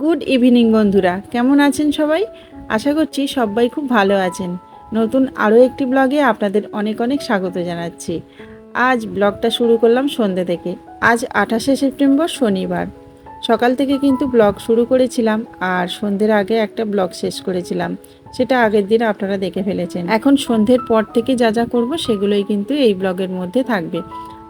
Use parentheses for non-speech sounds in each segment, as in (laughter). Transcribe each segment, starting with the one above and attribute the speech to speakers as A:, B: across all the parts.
A: Good evening বন্ধুরা। কেমন আছেন সবাই? আশা করছি সবাই খুব ভালো আছেন। নতুন আরও একটি ব্লগে আপনাদের অনেক অনেক স্বাগত জানাচ্ছি। আজ ব্লগটা শুরু করলাম সন্ধ্যে থেকে। আজ আঠাশে সেপ্টেম্বর, শনিবার। সকাল থেকে কিন্তু ব্লগ শুরু করেছিলাম আর সন্ধ্যের আগে একটা ব্লগ শেষ করেছিলাম। সেটা আগের দিন আপনারা দেখে ফেলেছেন। এখন সন্ধ্যের পর থেকে যা যা করব সেগুলোই কিন্তু এই ব্লগের মধ্যে থাকবে।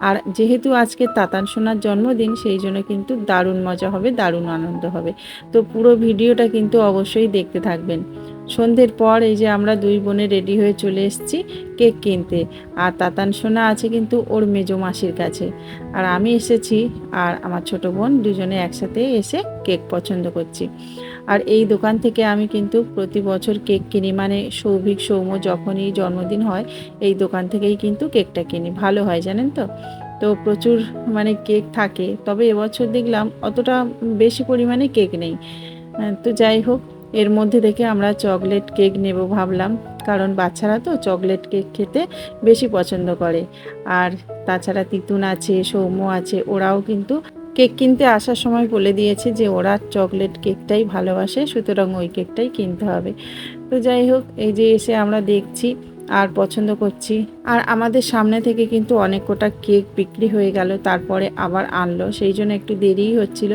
A: আর যেহেতু আজকে তাতান সোনার জন্মদিন, সেই জন্য কিন্তু দারুণ মজা হবে, দারুণ আনন্দ হবে। তো পুরো ভিডিওটা কিন্তু অবশ্যই দেখতে থাকবেন। সন্ধ্যের পর এই যে আমরা দুই বোনে রেডি হয়ে চলে এসেছি কেক কিনতে। আর তাতান সোনা আছে কিন্তু ওর মেজো মাসির কাছে। আর আমি এসেছি আর আমার ছোট বোন দুজনে একসাথে এসে কেক পছন্দ করছি। আর এই দোকান থেকে আমি কিন্তু প্রতি বছর কেক কিনি। মানে সৌভিক, সৌম্য যখনই জন্মদিন হয়, এই দোকান থেকেই কিন্তু কেকটা কিনি। ভালো হয়, জানেন তো? তো প্রচুর মানে কেক থাকে। তবে এবছর দেখলাম অতটা বেশি পরিমাণে কেক নেই। তো যাই হোক এর মধ্যে থেকে আমরা চকলেট কেক নেব ভাবলাম, কারণ বাচ্চারা তো চকলেট কেক খেতে বেশি পছন্দ করে। আর তাছাড়া তিতুন আছে, সৌম্য আছে, ওরাও কিন্তু কেক কিনতে আসার সময় বলে দিয়েছে যে ওরা চকলেট কেকটাই ভালোবাসে, সুতরাং ওই কেকটাই কিনতে হবে। তো যাই হোক, এই যে এসে আমরা দেখছি, আর পছন্দ করছি। আর আমাদের সামনে থেকে কিন্তু অনেক কটা কেক বিক্রি হয়ে গেল, তারপরে আবার আনলো, সেই জন্য একটু দেরিই হচ্ছিল।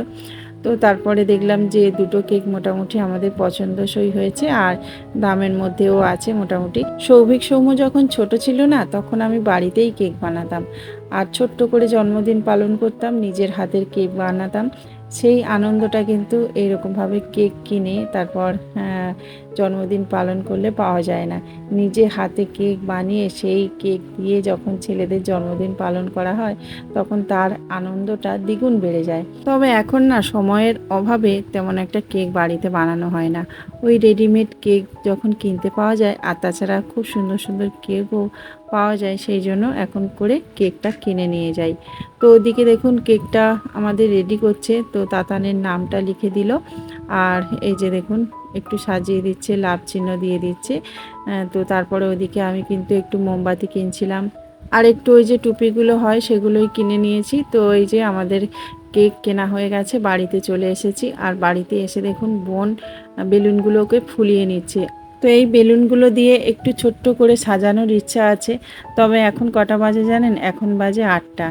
A: তো তারপরে দেখলাম যে দুটো কেক মোটামুটি আমাদের পছন্দসই হয়েছে আর দামের মধ্যেও আছে মোটামুটি। সৌভিক সৌম্য যখন ছোট ছিল না, তখন আমি বাড়িতেই কেক বানাতাম। আর ছোট্ট করে জন্মদিন পালন করতাম, নিজের হাতের কেক বানাতাম। সেই আনন্দটা কিন্তু এইরকমভাবে কেক কিনে তারপর আহ, জন্মদিন পালন করলে পাওয়া যায় না। নিজে হাতে কেক বানিয়ে সেই কেক দিয়ে যখন ছেলেদের জন্মদিন পালন করা হয় তখন তার আনন্দটা দ্বিগুণ বেড়ে যায়। তবে এখন না সময়ের অভাবে তেমন একটা কেক বাড়িতে বানানো হয় না। ওই রেডিমেড কেক যখন কিনতে পাওয়া যায়, আর তাছাড়া খুব সুন্দর সুন্দর কেকও পাওয়া যায়, সেই জন্য এখন করে কেকটা কিনে নিয়ে যাই। তো ওদিকে দেখুন কেকটা আমাদের রেডি করছে, তো তাতানের নামটা লিখে দিল। আর এই যে দেখুন, একটু সাজিয়ে দিচ্ছে, লাভ চিহ্ন দিয়ে দিচ্ছে। তো তারপরে ওদিকে আমি কিন্তু একটু মোমবাতি কিনছিলাম। আর একটু ওই যে টুপিগুলো হয়, সেগুলোই কিনে নিয়েছি। তো এই যে আমাদের কেক কেনা হয়ে গেছে, বাড়িতে চলে এসেছি। আর বাড়িতে এসে দেখুন বোন বেলুনগুলোকে ফুলিয়ে নিচ্ছে। তো এই বেলুনগুলো দিয়ে একটু ছোট্ট করে সাজানোর ইচ্ছা আছে। তবে এখন কটা বাজে জানেন? এখন বাজে আটটা।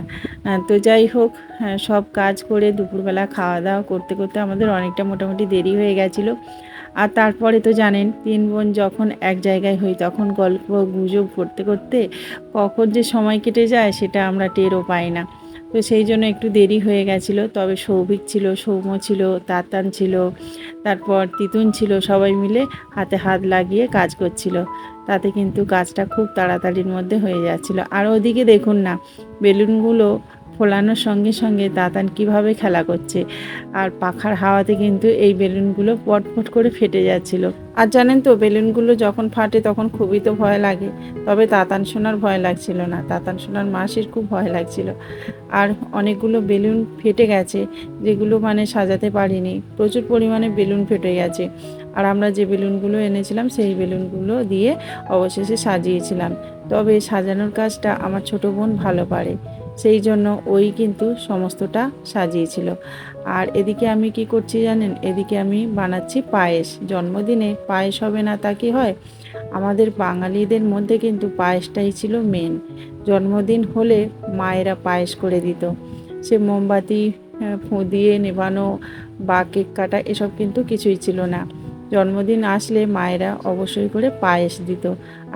A: তো যাই হোক সব কাজ করে দুপুরবেলা খাওয়া দাওয়া করতে করতে আমাদের অনেকটা মোটামুটি দেরি হয়ে গেছিল। আর তারপরে তো জানেন, তিন বোন যখন এক জায়গায় হই তখন গল্প গুজব করতে করতে কখন যে সময় কেটে যায় সেটা আমরা টেরও পাই না। তো সেই জন্য একটু দেরি হয়ে গেছিল। তবে সৌভিক ছিল, সৌম্য ছিল, তাতান ছিল, তারপর তিতুন ছিল, সবাই মিলে হাতে হাত লাগিয়ে কাজ করছিল। তাতে কিন্তু কাজটা খুব তাড়াতাড়ির মধ্যে হয়ে যাচ্ছিল। আর ওদিকে দেখুন না, বেলুনগুলো ফোলানোর সঙ্গে সঙ্গে তাতান কীভাবে খেলা করছে। আর পাখার হাওয়াতে কিন্তু এই বেলুনগুলো পটপট করে ফেটে যাচ্ছিল। আর জানেন তো, বেলুনগুলো যখন ফাটে তখন খুবই তো ভয় লাগে। তবে তাতান সোনার ভয় লাগছিল না। তাতান সোনার মাসির খুব ভয় লাগছিল। আর অনেকগুলো বেলুন ফেটে গেছে, যেগুলো মানে সাজাতে পারিনি। প্রচুর পরিমাণে বেলুন ফেটে গেছে। আর আমরা যে বেলুনগুলো এনেছিলাম, সেই বেলুনগুলো দিয়ে অবশেষে সাজিয়েছিলাম। তবে সাজানোর কাজটা আমার ছোট বোন ভালো পারে। সেই জন্য ওই কিন্তু সমস্তটা সাজিয়েছিল। আর এদিকে আমি কি করছি জানেন? এদিকে আমি বানাচ্ছি পায়েস। জন্মদিনে পায়েস হবে না তা কি হয়? আমাদের বাঙালিদের মধ্যে কিন্তু পায়েসটাই ছিল মেন জন্মদিন হলে মায়েরা পায়েস করে দিত। সে মোমবাতি আহ, ফুঁ দিয়ে নেভানো বা কেক কাটা এসব কিন্তু কিছুই ছিল না। জন্মদিন আসলে মায়েরা অবশ্যই করে পায়েস দিত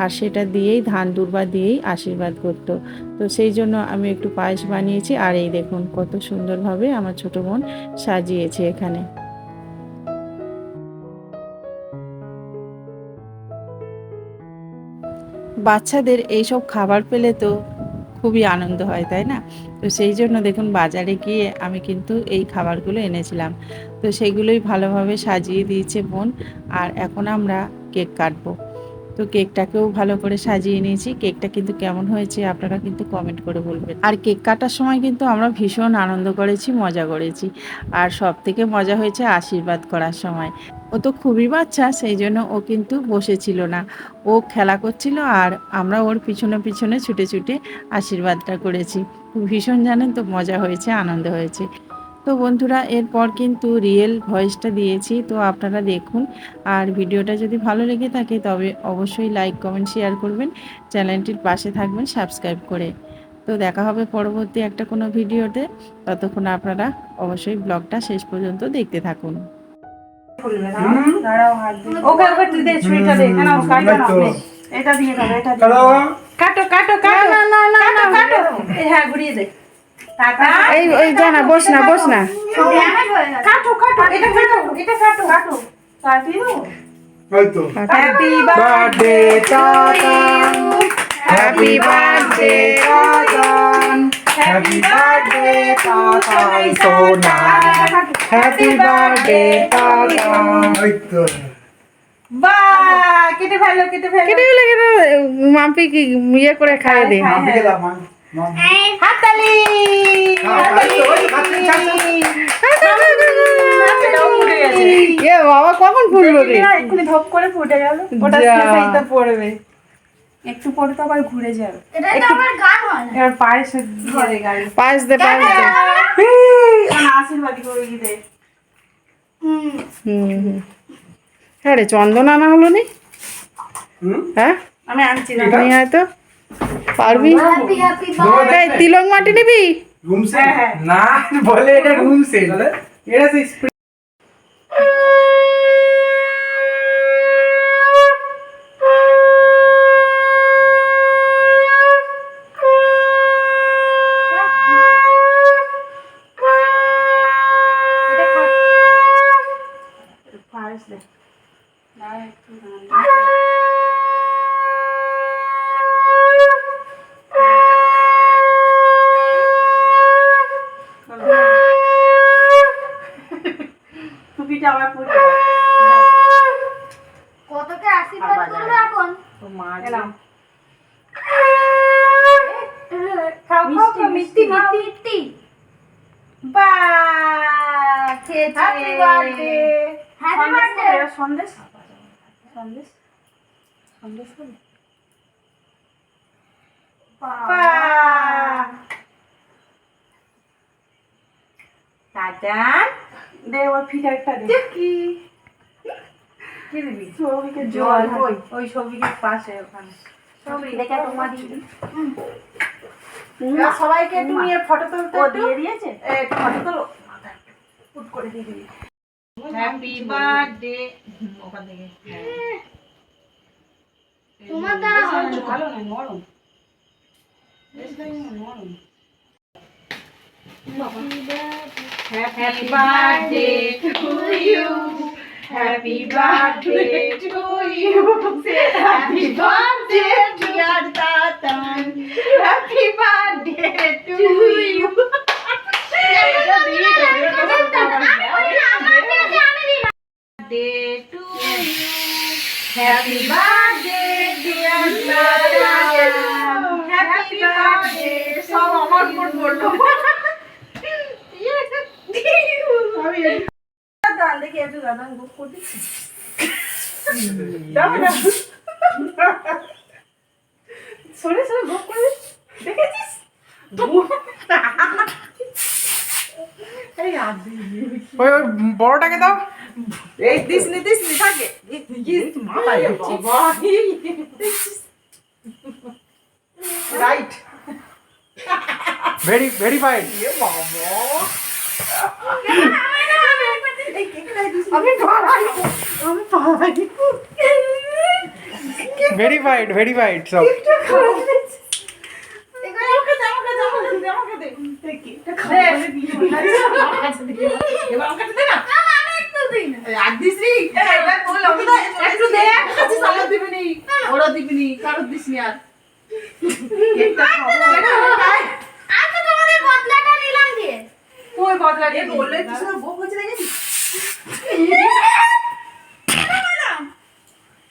A: আর সেটা দিয়েই, ধান দুর্বা দিয়েই আশীর্বাদ করতো। তো সেই জন্য আমি একটু পায়েস বানিয়েছি আর এই দেখুন কত সুন্দরভাবে আমার ছোট বোন সাজিয়েছে এখানে। বাচ্চাদের এইসব খাবার পেলে তো খুবই আনন্দ হয়, তাই না? তো সেই জন্য দেখুন বাজারে গিয়ে আমি কিন্তু এই খাবারগুলো এনেছিলাম। তো সেগুলোই ভালোভাবে সাজিয়ে দিয়েছে বোন। আর এখন আমরা কেক কাটবো। তো কেকটাকেও ভালো করে সাজিয়ে নিয়েছি। কেকটা কিন্তু কেমন হয়েছে আপনারা কিন্তু কমেন্ট করে বলবেন। আর কেক কাটার সময় কিন্তু আমরা ভীষণ আনন্দ করেছি, মজা করেছি। আর সব থেকে মজা হয়েছে আশীর্বাদ করার সময়। ও তো খুবই বাচ্চা, সেই জন্য ও কিন্তু বসেছিল না। ও খেলা করছিল আর আমরা ওর পিছনে পিছনে ছুটে ছুটে আশীর্বাদটা করেছি। ভীষণ জানেন তো মজা হয়েছে, আনন্দ হয়েছে। তো বন্ধুরা এরপর কিন্তু রিয়েল ভয়েসটা দিয়েছি তো আপনারা দেখুন আর ভিডিওটা যদি ভালো লেগে থাকে তবে অবশ্যই লাইক কমেন্ট শেয়ার করবেন চ্যানেলটির পাশে থাকবেন সাবস্ক্রাইব করে তো দেখা হবে পরবর্তী একটা কোনো ভিডিওতে ততক্ষণ আপনারা অবশ্যই ব্লগটা শেষ পর্যন্ত দেখতে থাকুন
B: ওকে ওকে দে ছুরিটা দে কেন কাটো না এটা দিয়ে দাও এটা দিয়ে দাও। কাটো কাটো কাটো না না না কাটো এই হ্যাঁ ঘুরিয়ে দে
A: এই ওই জানা বস না বস না
B: কাটো কাটো এটা কাটো এটা কাটো কাটো
C: happy birthday Tatan happy birthday Tatan happy birthday সোনা হ্যাপি বার্থডে টাটান
B: বাহ কেটে ফেলো কেটে ফেলো
A: কেটে মাম্পি কি ইয়ে করে খাইয়ে দে।
C: দাও মা মা
B: হাততালি!
C: হয়তো
A: এ বাবা কখন ফুললো রে?
B: এক্ষুনি ধপ করে ফুটে গেল। ওটা। পড়বে। একটু পরে তো আবার ঘুরে যাবে। এবার পায়েস দিয়ে গাড়ি।
A: পায়েস দে পায়েস দে।
B: আশীর্বাদী করে দে?
A: হুম। হুম। হ্যাঁ রে চন্দন আনা হলো নি? হ্যাঁ?
B: আমি আনছি না।
A: নিয়ে আয় তো। পারবি? এই তিলক মাটি নিবি?
C: রুম
B: হ্যাঁ, হ্যাঁ।
D: না বলে এটা রুম সেট এটা সেই স্প্রে
B: এটা খা পায়েস দে না একটু না টুপিটা আবার পরে দাও।
E: কতকে আশীর্বাদ করবে এখন
B: তো মা এলাম খাও খাও মিষ্টি মিষ্টি
E: মিষ্টি
B: খেয়েছে।
E: Happy birthday. Happy birthday.
B: Sandesh. Sandesh. Sandesh হবে? দাদান দে ওর ফিটারটা দে। কি। কি দিবি? সৌভিকের জল ওই সৌভিকের পাশে ওখানে। সৌভিক দেখে তোমার সবাইকে একটু নিয়ে ফটো তুলতে ও দিয়ে দিয়েছে? ফটো তোলো। পুট করে দিয়ে দিবি। হ্যাপি বার্থডে ওখান থেকে।
E: তোমার দ্বারা হয় না।
B: ভালো না নরম। নরম। Happy birthday to you. Happy birthday to you. Say happy birthday, dear Tatan. Happy birthday to you. Birthday to you. Happy birthday, dear Tatan. Happy birthday. সব আমার উপর পড়লো দাদান বুক করে দিচ্ছি দাও। না সরে সরে বুক করে দেখেছিস?
D: ওই বড়টাকে দাও।
B: এই দিস নি দিস নি থাকে। রাইট।
D: ভেরি ভেরিফাইড (laughs)
B: আমি পালাই। আমি পালাই।
D: ভেরিফাইড ভেরিফাইড সব।
B: ওরা দিবি নি দিস নি আর। একটা খাব
E: আমি তো তোমাদের বদলাটা নিলাম দিয়ে
B: কই বদলা দিয়ে বললে কিছু বউ হচ্ছে দেখেছিস?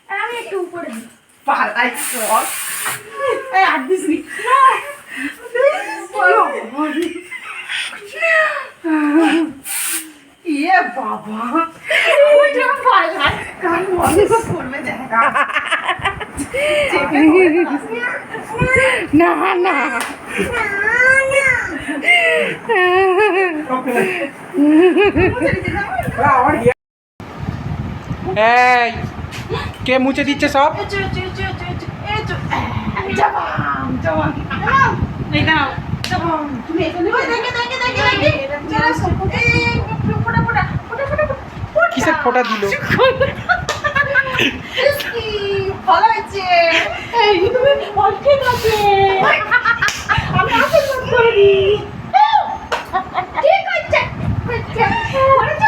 E: আমি একটু উপরে
B: পালাই না।
A: না না।
C: এই কে মুছে দিচ্ছে সব কিসের ফোঁটা দিল
D: ভালো হয়েছে তুমি আছে আমি আশীর্বাদ করে দিই ঠিক আছে করেছ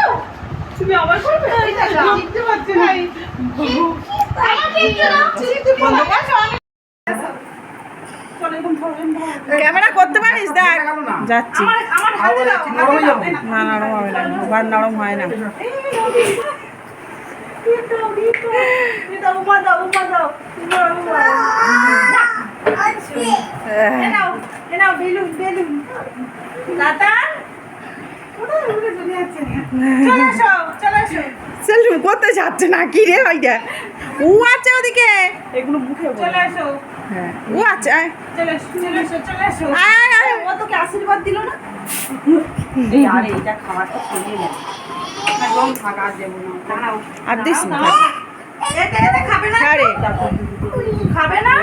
D: তুমি আবার করবে? দেখতে পাচ্ছি না।
B: ক্যামেরা করতে পারিস দেখ। যাচ্ছি।
F: হয়ে
B: না নরম হবে না। ভাত নরম হয় না। সেলফি করতে যাচ্ছে না? কি রে ওইটা ও আছে ওদিকে। এগুলো মুখে বল। হ্যাঁ ও আছে আয়। আয়, আয়।
D: আশীর্বাদ দিল না?
B: এই আরে এটা খাবারটা সরিয়ে নেয় একদম থাকা দেবো না। আর দিস না।
D: খাবে না?
B: আরে
D: খাবে না?